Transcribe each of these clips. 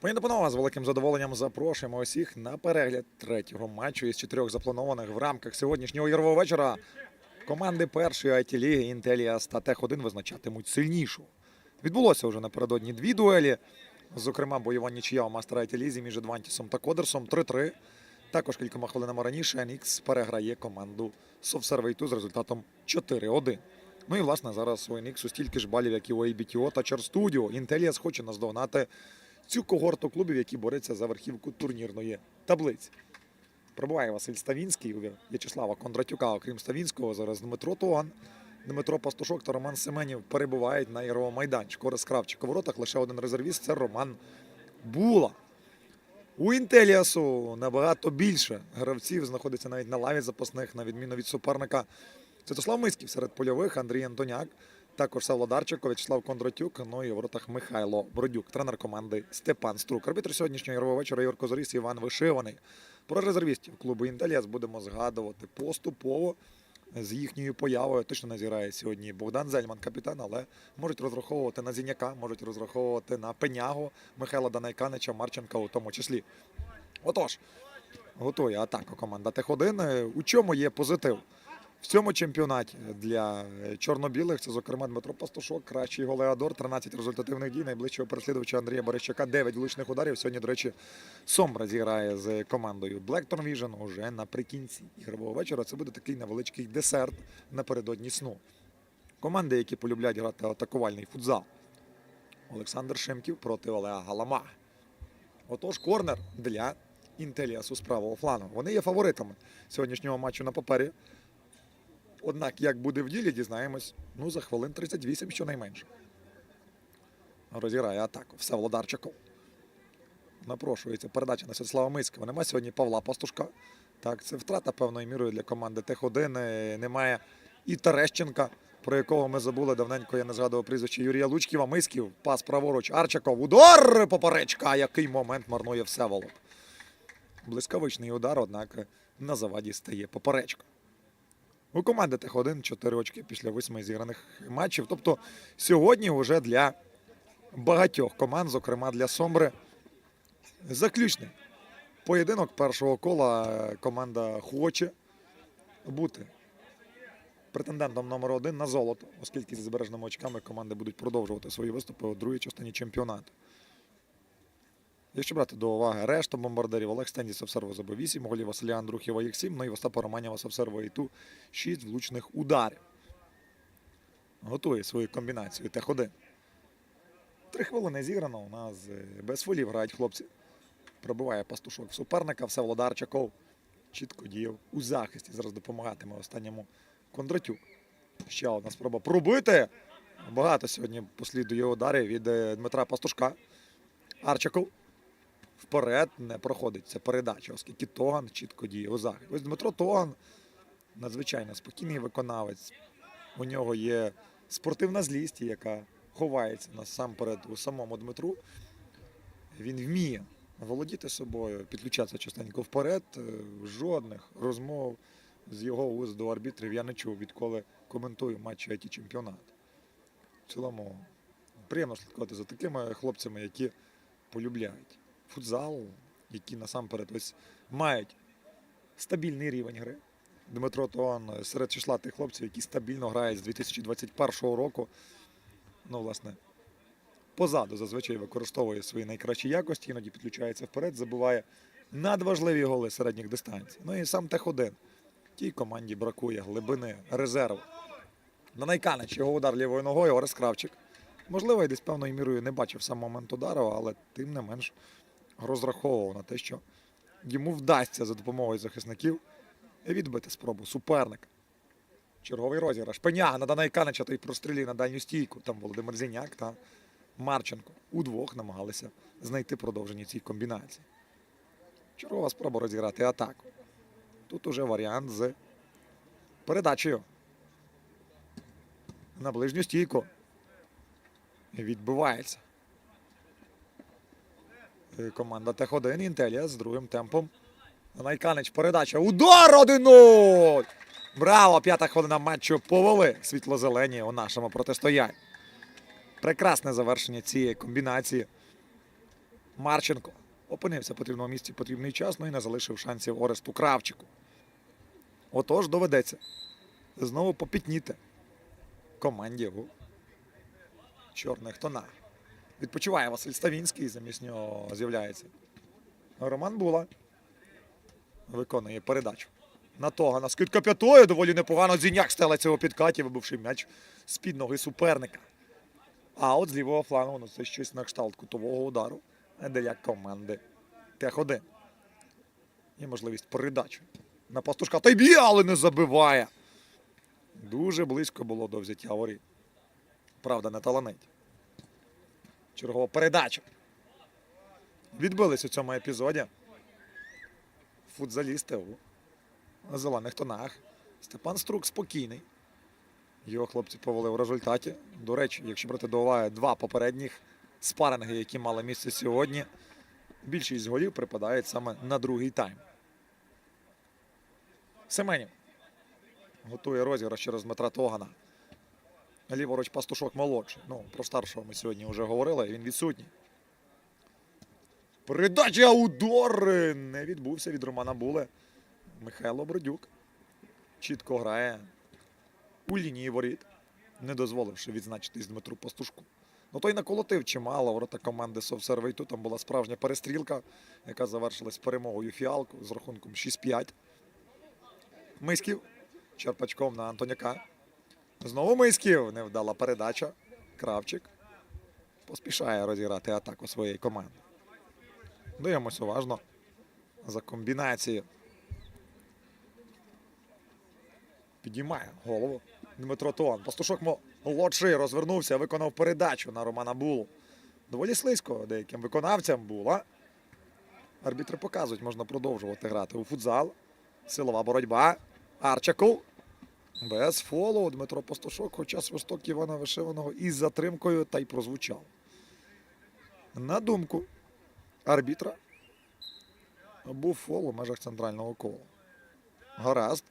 Пані та з великим задоволенням запрошуємо усіх на перегляд третього матчу із чотирьох запланованих в рамках сьогоднішнього ігрового вечора. Команди першої it ліги Інтеліас та Тех 1 визначатимуть сильнішу. Відбулося вже напередодні дві дуелі. Зокрема, бойова нічия у мастера it лізі між Адвантісом та Кодерсом 3-3. Також кількома хвилинами раніше NX переграє команду Совсервейту з результатом 4-1. Ну і власне зараз у NX стільки ж балів, як і у ABTO та Studio. Інтеліас хоче наздогнати цю когорту клубів, які борються за верхівку турнірної таблиці. Прибуває Василь Ставінський В'ячеслава Кондратюка, окрім Ставінського, зараз Дмитро Туан, Дмитро Пастушок та Роман Семенів перебувають на ігровому майданчику. Орес Кравчик у воротах лише один резервіст це Роман Була. У Інтеліасу набагато більше гравців знаходиться навіть на лаві запасних, на відміну від суперника. Святослав Миськів серед польових, Андрій Антоняк, також Савлодарченко, В'ячеслав Кондратюк, ну і у воротах Михайло Бродюк, тренер команди Степан Струк. Арбітр сьогоднішнього ігрового вечора Юр Козоріс, Іван Вишиваний. Про резервістів клубу Інтеліас будемо згадувати поступово. З їхньою появою точно не зіграє сьогодні Богдан Зельман, капітан, але можуть розраховувати на Зіняка, можуть розраховувати на Пенягу, Михайла Данайканича, Марченка у тому числі. Отож, готує атаку команда Тех-1. У чому є позитив? В цьому чемпіонаті для е, чорно-білих це, зокрема, Дмитро Пастушок, кращий голеадор, 13 результативних дій, найближчого переслідувача Андрія Борищака, 9 влучних ударів. Сьогодні, до речі, Сомбра зіграє з командою Blackthorn Vision уже наприкінці ігрового вечора. Це буде такий невеличкий десерт напередодні сну. Команди, які полюбляють грати атакувальний футзал. Олександр Шимків проти Олега Галама. Отож, корнер для Інтеліасу з правого флангу. Вони є фаворитами сьогоднішнього матчу на папері. Однак, як буде в ділі, дізнаємось ну, за хвилин 38 щонайменше. Розіграє атаку. Все Володарчаков. Напрошується передача на Святослава Мицького. Нема сьогодні Павла Пастушка. Так, це втрата певною мірою для команди Тех-1. Е, Немає і Терещенка, про якого ми забули давненько, я не згадував прізвище Юрія Лучківа. Мисків, пас праворуч, Арчаков. Удар поперечка. Який момент марнує Всеволод. Блискавичний удар, однак на заваді стає поперечка. У команди Тех-1 4 очки після восьми зіграних матчів. Тобто сьогодні вже для багатьох команд, зокрема для Сомбри, заключний поєдинок першого кола. Команда хоче бути претендентом номер один на золото, оскільки зі збереженими очками команди будуть продовжувати свої виступи у другій частині чемпіонату. Якщо брати до уваги решту бомбардирів, Олег Стендіс обсерву забив 8 голів, Василя Андрухєва їх 7, ну і Остапа Романєва обсерву і ту 6 влучних ударів. Готує свою комбінацію Тех-1. Три хвилини зіграно. У нас е, без фолів грають хлопці. Пробиває пастушок суперника, все Володарчаков. Чітко діяв у захисті. Зараз допомагатиме останньому Кондратюк. Ще одна спроба пробити. Багато сьогодні послідує ударів від е, Дмитра Пастушка. Арчаков вперед не проходить ця передача, оскільки Тоган чітко діє у захист. Ось Дмитро Тоган надзвичайно спокійний виконавець. У нього є спортивна злість, яка ховається насамперед у самому Дмитру. Він вміє володіти собою, підключатися частенько вперед. Е, Жодних розмов з його уст до арбітрів я не чув, відколи коментую матчі it чемпіонат. В цілому приємно слідкувати за такими хлопцями, які полюбляють футзал, які насамперед ось мають стабільний рівень гри. Дмитро Тоан серед числа тих хлопців, які стабільно грають з 2021 року. Ну, власне, позаду зазвичай використовує свої найкращі якості, іноді підключається вперед, забуває надважливі голи середніх дистанцій. Ну і сам Тех-1. Тій команді бракує глибини резерву. На Найканич його удар лівою ногою, Орес Кравчик. Можливо, і десь певною мірою не бачив сам момент удару, але тим не менш розраховував на те, що йому вдасться за допомогою захисників відбити спробу суперника. Черговий розіграш. Пеняга на Данайканича той прострілює на дальню стійку. Там Володимир Зіняк та Марченко. Удвох намагалися знайти продовження цій комбінації. Чергова спроба розіграти атаку. Тут уже варіант з передачею. На ближню стійку. Відбивається. Е, Команда Тех-1 Інтелія з другим темпом. Найканич передача. Удар 1-0! Браво! П'ята хвилина матчу повели світло-зелені у нашому протистоянні. Прекрасне завершення цієї комбінації. Марченко опинився в потрібному місці потрібний час, ну і не залишив шансів Оресту Кравчику. Отож, доведеться знову попітніти команді у чорних тонах. Відпочиває Василь Ставінський, замість нього з'являється. Роман Була виконує передачу. На Тогана. Скидка п'ятою. Доволі непогано. Зіняк стелиться у підкаті, вибивши м'яч з-під ноги суперника. А от з лівого флангу ну, це щось на кшталт кутового удару для команди Тех-1. Є можливість передачі на пастушка. Та й б'є, але не забиває. Дуже близько було до взяття воріт. Правда, не таланить. Чергова передача. Відбились у цьому епізоді. Футзалісти у зелених тонах. Степан Струк спокійний. Його хлопці повели в результаті. До речі, якщо брати до уваги два попередніх спаринги, які мали місце сьогодні, більшість голів припадають саме на другий тайм. Семенів готує розіграш через Дмитра Тогана. Ліворуч пастушок молодший. Ну, про старшого ми сьогодні вже говорили, він відсутній. Передача удар не відбувся від Романа Буле. Михайло Бродюк чітко грає у лінії воріт, не дозволивши відзначитись Дмитру Пастушку. Ну той наколотив чимало ворота команди Совсервейту. Там була справжня перестрілка, яка завершилась перемогою фіалку з рахунком 6-5. Миськів черпачком на Антоняка. Знову Миськів. Невдала передача. Кравчик поспішає розіграти атаку своєї команди. Дивимось уважно за комбінації. Підіймає голову Дмитро Туан. Пастушок молодший розвернувся, виконав передачу на Романа Булу. Доволі слизько деяким виконавцям була. Арбітри показують, можна продовжувати грати у футзал. Силова боротьба. Арчаков. Без фолу Дмитро Пастушок, хоча свисток Івана Вишиваного із затримкою та й прозвучав. На думку арбітра був фол у межах центрального кола. Гаразд.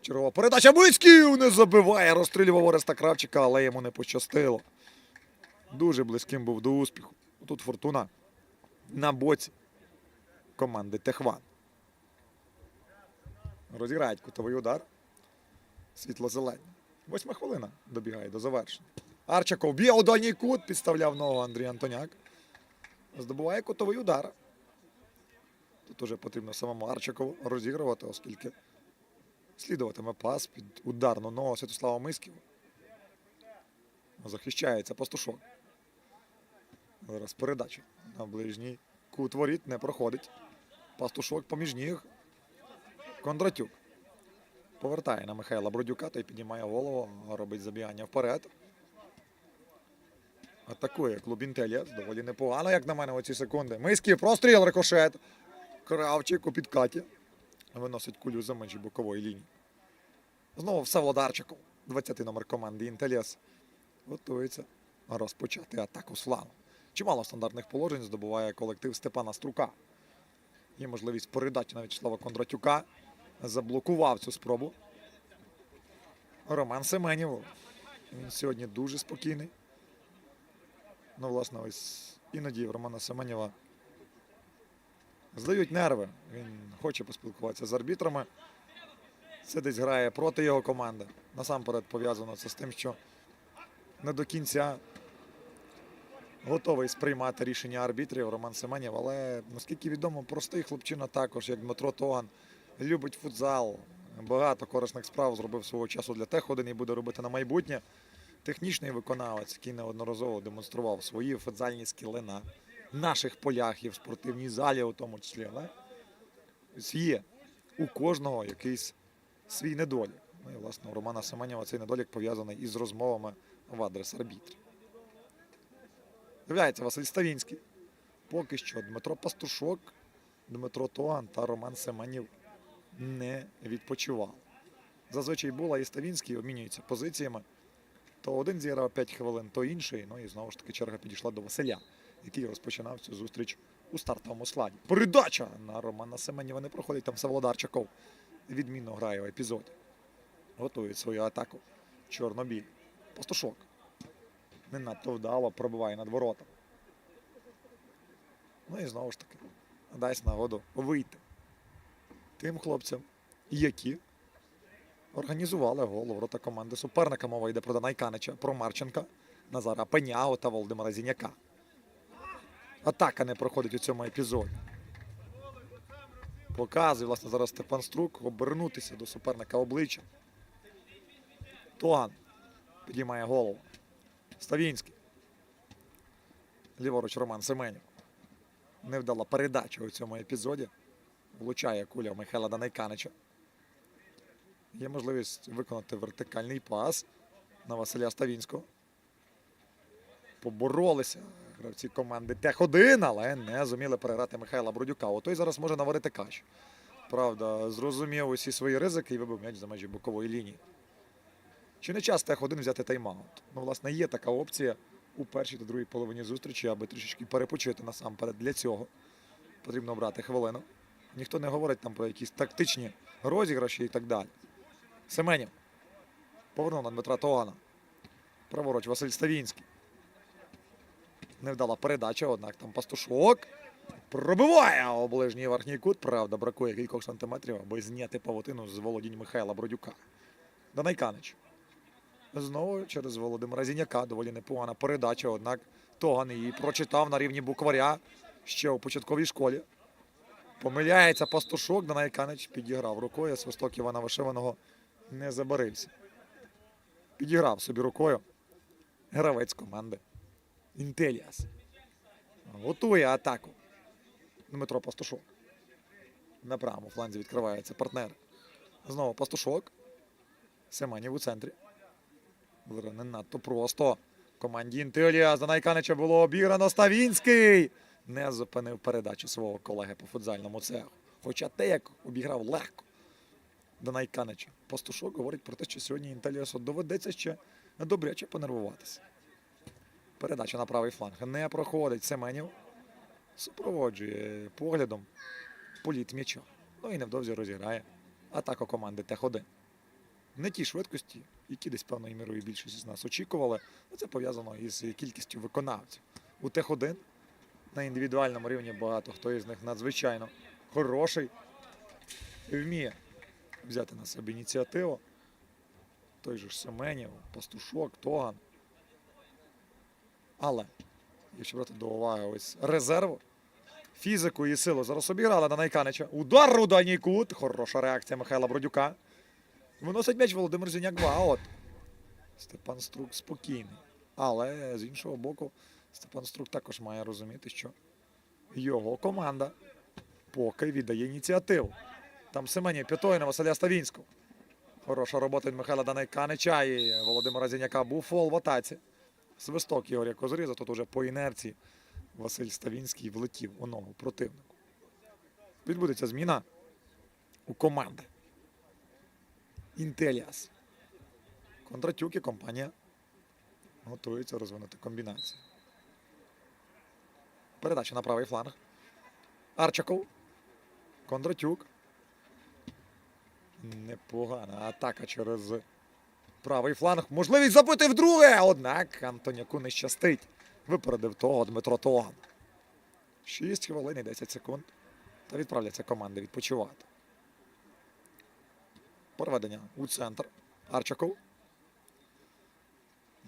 Чергова передача Близьків не забиває. Розстрілював Ореста Кравчика, але йому не пощастило. Дуже близьким був до успіху. Тут фортуна на боці команди Техван. Розіграють кутовий удар. Світло-зелені. Восьма хвилина добігає до завершення. Арчаков б'є у дальній кут, підставляв ногу Андрій Антоняк. Здобуває кутовий удар. Тут уже потрібно самому Арчакову розігрувати, оскільки слідуватиме пас під ударну ногу Святослава Мисківа. Захищається пастушок. Зараз передача на ближній кут воріт не проходить. Пастушок поміж ніг. Кондратюк. Повертає на Михайла Бродюка та й піднімає голову, робить забігання вперед. Атакує клуб Інтеліас. Доволі непогано, як на мене, оці секунди. Миський простріл, рикошет. Кравчик у підкаті. Виносить кулю за межі бокової лінії. Знову все Владарчиков. 20 номер команди Інтеліас. Готується розпочати атаку славу. Чимало стандартних положень здобуває колектив Степана Струка. Є можливість передачі на В'ячеслава Кондратюка. Заблокував цю спробу. Роман Семенів. Він сьогодні дуже спокійний. Ну, власне, ось іноді в Романа Семенєва здають нерви. Він хоче поспілкуватися з арбітрами. Це десь грає проти його команди. Насамперед пов'язано це з тим, що не до кінця готовий сприймати рішення арбітрів Роман Семенєв. Але наскільки відомо, простий хлопчина також, як Дмитро Тоган, любить футзал. Багато корисних справ зробив свого часу для Тех-1 і буде робити на майбутнє. Технічний виконавець, який неодноразово демонстрував свої футзальні скіли на наших полях і в спортивній залі, у тому числі. Але є у кожного якийсь свій недолік. Ну і власне у Романа Семенєва цей недолік пов'язаний із розмовами в адрес арбітрів. З'являється Василь Ставінський. Поки що Дмитро Пастушок, Дмитро Тоган та Роман Семенів не відпочивав. Зазвичай була і Ставінський обмінюються позиціями. То один зіграв 5 хвилин, то інший. Ну і знову ж таки черга підійшла до Василя, який розпочинав цю зустріч у стартовому складі. Передача на Романа Семенєва не проходить. Там Саволодар Чаков відмінно грає в епізоді. Готують свою атаку. Чорнобіль. Пастушок. Не надто вдало пробиває над воротом. Ну і знову ж таки, дасть нагоду вийти тим хлопцям, які організували гол у ворота команди суперника. Мова йде про Данайканича, про Марченка, Назара Пеняго та Володимира Зіняка. Атака не проходить у цьому епізоді. Показує, власне, зараз Степан Струк обернутися до суперника обличчя. Тоган підіймає голову. Ставінський. Ліворуч Роман Семенів. Невдала передача у цьому епізоді. Влучає куля в Михайла Данайканича. Є можливість виконати вертикальний пас на Василя Ставінського. Поборолися гравці команди Тех-1, але не зуміли переграти Михайла Бродюка. О, той зараз може наварити кашу. Правда, зрозумів усі свої ризики і вибив м'яч за межі бокової лінії. Чи не час Тех-1 взяти тайм-аут? Ну, власне, є така опція у першій та другій половині зустрічі, аби трішечки перепочити насамперед. Для цього потрібно обрати хвилину. Ніхто не говорить там про якісь тактичні розіграші і так далі. Семенів. Повернув на Дмитра Тогана. Праворуч Василь Ставінський. Невдала передача, однак там пастушок. Пробиває у ближній верхній кут. Правда, бракує кількох сантиметрів, аби зняти павутину з володінь Михайла Бродюка. Данайканич. Знову через Володимира Зіняка. Доволі непогана передача, однак Тоган її прочитав на рівні букваря ще у початковій школі. Помиляється пастушок, Данайканич підіграв рукою. Свисток Івана Вишиваного не забарився. Підіграв собі рукою гравець команди Інтеліас. Готує атаку. Дмитро Пастушок. На правому фланзі відкривається партнер. Знову Пастушок. Семенів у центрі. Не надто просто. Команді Інтеліас за Найканича було обіграно Ставінський. Не зупинив передачу свого колеги по футзальному цеху. Хоча те, як обіграв легко. Данайканича. Пастушок говорить про те, що сьогодні Інтеліасу доведеться ще добряче понервуватися. Передача на правий фланг не проходить. Семенів супроводжує поглядом політ м'яча. Ну і невдовзі розіграє атаку команди Тех-1. Не ті швидкості, які десь певною мірою більшість з нас очікували. Це пов'язано із кількістю виконавців. У Тех-1 на індивідуальному рівні багато хто із них надзвичайно хороший і вміє взяти на себе ініціативу. Той же ж Семенів, Пастушок, Тоган. Але, якщо брати до уваги ось резерву, фізику і силу зараз обіграли на Найканича. Удар у дальній кут. Хороша реакція Михайла Бродюка. Виносить м'яч Володимир Зіняк 2 От. Степан Струк спокійний. Але з іншого боку, Степан Струк також має розуміти, що його команда поки віддає ініціативу. Там Семенів п'ятою на Василя Ставінського. Хороша робота від Михайла Данайканича і Володимира Зіняка був фол в атаці. Свисток Ігоря Козріза. Тут уже по інерції Василь Ставінський влетів у ногу противнику. Відбудеться зміна у команди. Інтеліас. Кондратюк і компанія готуються розвинути комбінацію. Передача на правий фланг. Арчаков. Кондратюк. Непогана атака через правий фланг. Можливість забити вдруге. Однак Антоняку не щастить. Випередив того Дмитро Тоган. 6 хвилин і 10 секунд. Та відправляться команди відпочивати. Проведення у центр. Арчаков.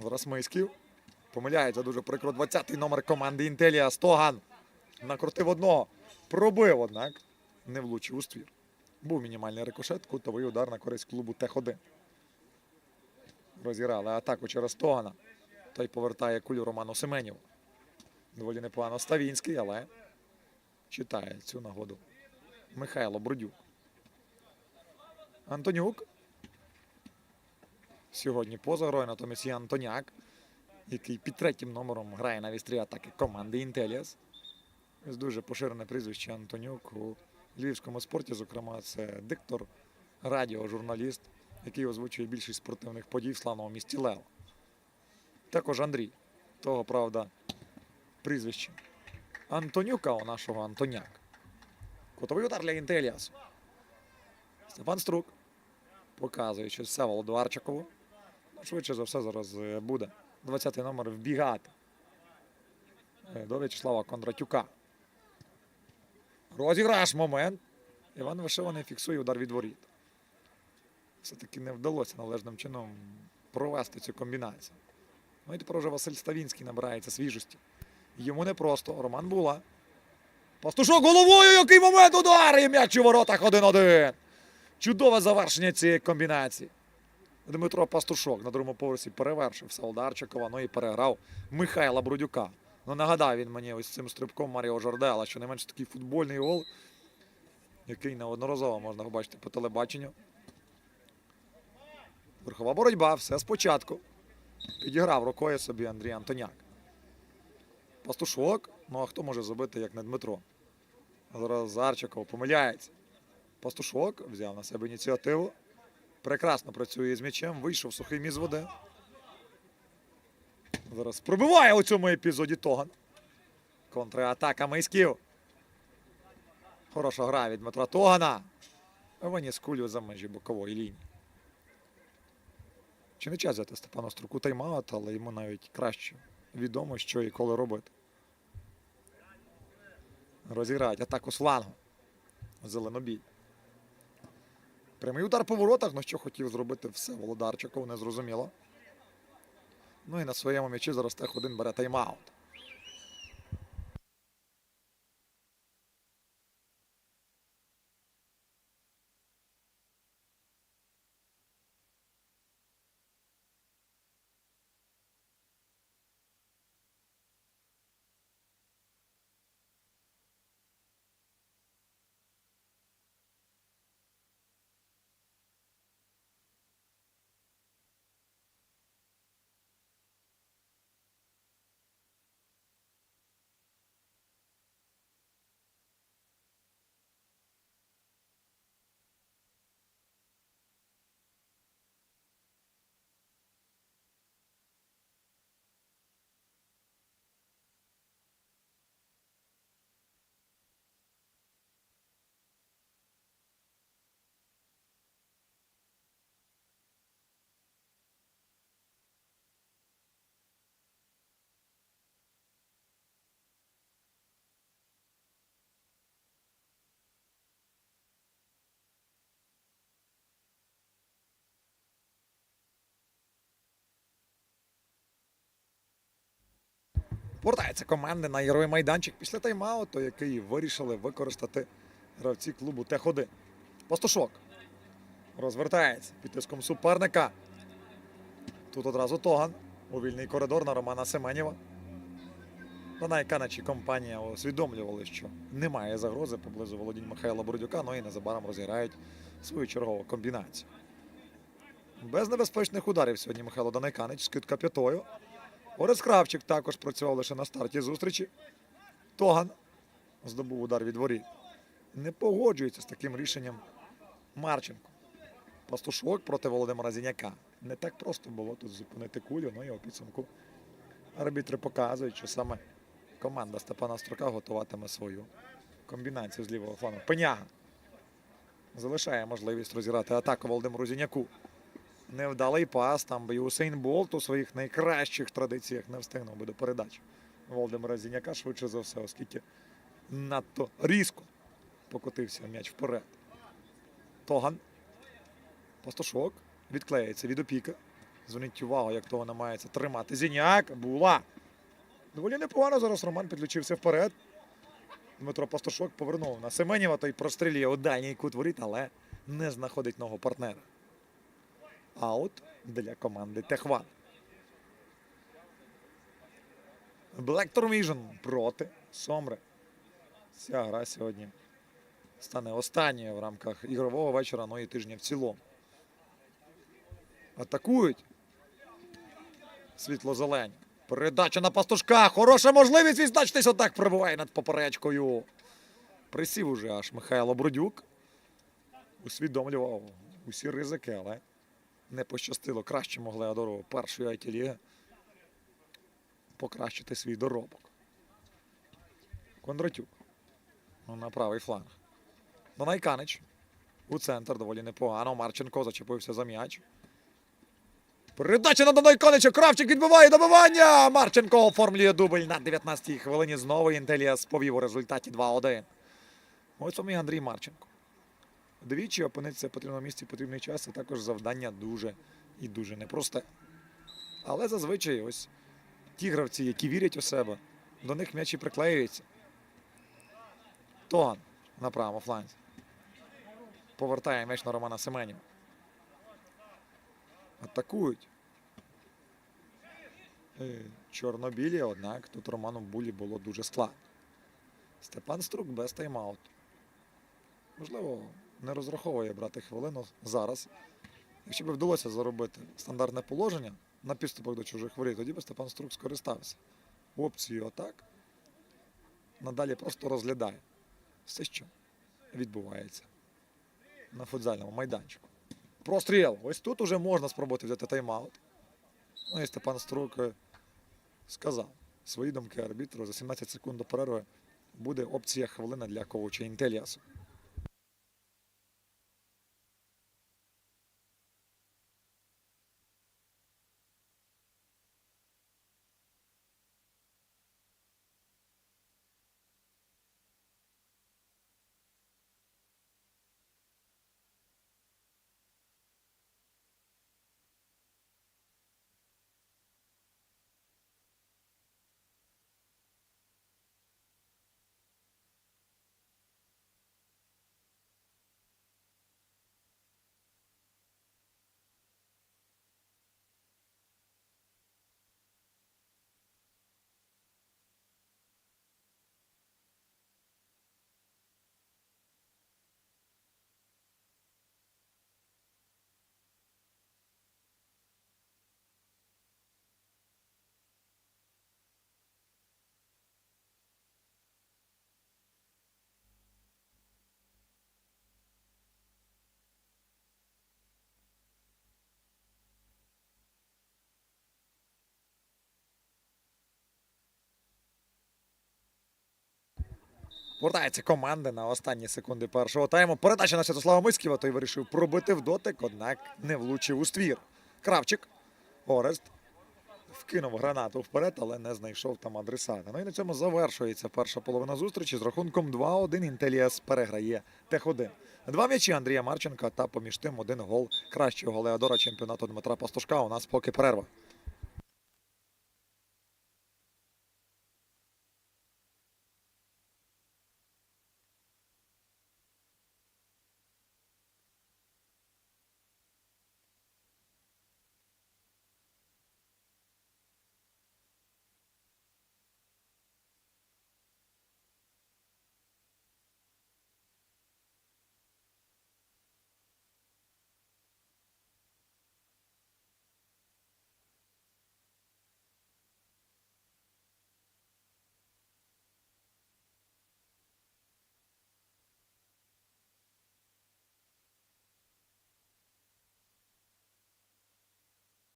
Зараз Миськів. Помиляється дуже прикро. 20-й номер команди Інтелія Стоган. Накрутив одного. Пробив, однак не влучив у ствір. Був мінімальний рикошет, кутовий удар на користь клубу Тех-1. Розіграли атаку через Тогана. Той повертає кулю Роману Семенєву. Доволі непогано Ставінський, але читає цю нагоду. Михайло Бродюк. Антонюк. Сьогодні поза грою, натомість є Антоняк, який під третім номером грає на вістрі атаки команди Інтеліас. Ось дуже поширене прізвище Антонюк у львівському спорті. Зокрема, це диктор, радіожурналіст, який озвучує більшість спортивних подій в славному місті Лео. Також Андрій. Того, правда, прізвище Антонюка у нашого Антоняк. Котовий удар для Інтеліасу. Степан Струк. Показує, що все Володу Арчакову. Ну, швидше за все, зараз е, буде 20-й номер вбігати е, до В'ячеслава Кондратюка. Розіграш момент. Іван Вишиваний фіксує удар від воріт. Все-таки не вдалося належним чином провести цю комбінацію. Ну і тепер уже Василь Ставінський набирається свіжості. Йому непросто. Роман Була. Пастушок головою, який момент удар! І м'яч у воротах 1-1. Чудове завершення цієї комбінації. Дмитро Пастушок на другому поверсі перевершив Салдарчикова, ну і переграв Михайла Брудюка. Ну, нагадав він мені ось цим стрибком Маріо Жордела, що не менш такий футбольний гол, який неодноразово можна побачити по телебаченню. Верхова боротьба, все спочатку. Підіграв рукою собі Андрій Антоняк. Пастушок. Ну а хто може забити, як не Дмитро? Зараз Зарчиков помиляється. Пастушок взяв на себе ініціативу. Прекрасно працює з м'ячем, вийшов сухий міз води. Зараз пробиває у цьому епізоді Тоган. Контратака Мийськів. Хороша гра від Дмитра Тогана. Виніс кулю за межі бокової лінії. Чи не час взяти Степану Струку тайм-аут, але йому навіть краще відомо, що і коли робити. Розіграють атаку з флангу. Зеленобій. Прямий удар по воротах, ну що хотів зробити все. Володарчиков не зрозуміло. Ну і на своєму м'ячі зараз тех один бере тайм-аут. Повертаються команди на ігровий майданчик після тайм-ауту, який вирішили використати гравці клубу Тех-1. Пастушок розвертається під тиском суперника. Тут одразу Тоган у вільний коридор на Романа Семенєва. На найканачі компанія усвідомлювали, що немає загрози поблизу володінь Михайла Бородюка, ну і незабаром розіграють свою чергову комбінацію. Без небезпечних ударів сьогодні Михайло Данайканич скидка п'ятою. Орес Кравчик також працював лише на старті зустрічі. Тоган здобув удар від воріт. Не погоджується з таким рішенням Марченко. Пастушок проти Володимира Зіняка. Не так просто було тут зупинити кулю, ну і у підсумку арбітри показують, що саме команда Степана Строка готуватиме свою комбінацію з лівого флангу. Пеняга залишає можливість розіграти атаку Володимиру Зіняку. Невдалий пас, там би Усейн Болт у своїх найкращих традиціях не встигнув би до передачі Володимира Зіняка, швидше за все, оскільки надто різко покотився м'яч вперед. Тоган. Пастушок. Відклеїться від опіка. Зверніть увагу, як того намагається тримати. Зіняк. Була. Доволі непогано зараз Роман підключився вперед. Дмитро Пастушок повернув на Семенєва, той прострілює у дальній кут воріт, але не знаходить ногу партнера. Аут для команди Техван. Black Vision проти Сомри. Ця гра сьогодні стане останньою в рамках ігрового вечора, ну і тижня в цілому. Атакують. Світло-зелені. Передача на пастушка. Хороша можливість відзначитись. Отак пробиває над поперечкою. Присів уже аж Михайло Бродюк. Усвідомлював усі ризики, але не пощастило. Краще могли Адорову першої it ліги покращити свій доробок. Кондратюк. Ну, на правий фланг. Донайканич. У центр доволі непогано. Марченко зачепився за м'яч. Передача на Донайканича. Кравчик відбиває добивання. Марченко оформлює дубль на 19-й хвилині. Знову Інтеліас повів у результаті 2-1. Ось і Андрій Марченко. Двічі опинитися в потрібному місці в потрібний час це також завдання дуже і дуже непросте. Але зазвичай ось ті гравці, які вірять у себе, до них м'яч і приклеюється. Тоган на правому фланзі. Повертає м'яч на Романа Семенєва. Атакують. Е, Чорнобілі, однак тут Роману Булі було дуже складно. Степан Струк без тайм-ауту. Можливо, не розраховує брати хвилину зараз. Якщо б вдалося заробити стандартне положення на підступах до чужих воріт, тоді б Степан Струк скористався опцією атак. Надалі просто розглядає все, що відбувається на футзальному майданчику. Простріл! Ось тут уже можна спробувати взяти тайм-аут. Ну і Степан Струк е, сказав свої думки арбітру. За 17 секунд до перерви буде опція хвилина для коуча Інтеліасу. Повертається команда на останні секунди першого тайму. Передача на Святослава Миськіва. Той вирішив пробити в дотик, однак не влучив у ствір. Кравчик. Орест. Вкинув гранату вперед, але не знайшов там адресата. Ну і на цьому завершується перша половина зустрічі з рахунком 2-1. Інтеліас переграє Тех-1. Два м'ячі Андрія Марченка та поміж тим один гол кращого голеадора чемпіонату Дмитра Пастушка. У нас поки перерва.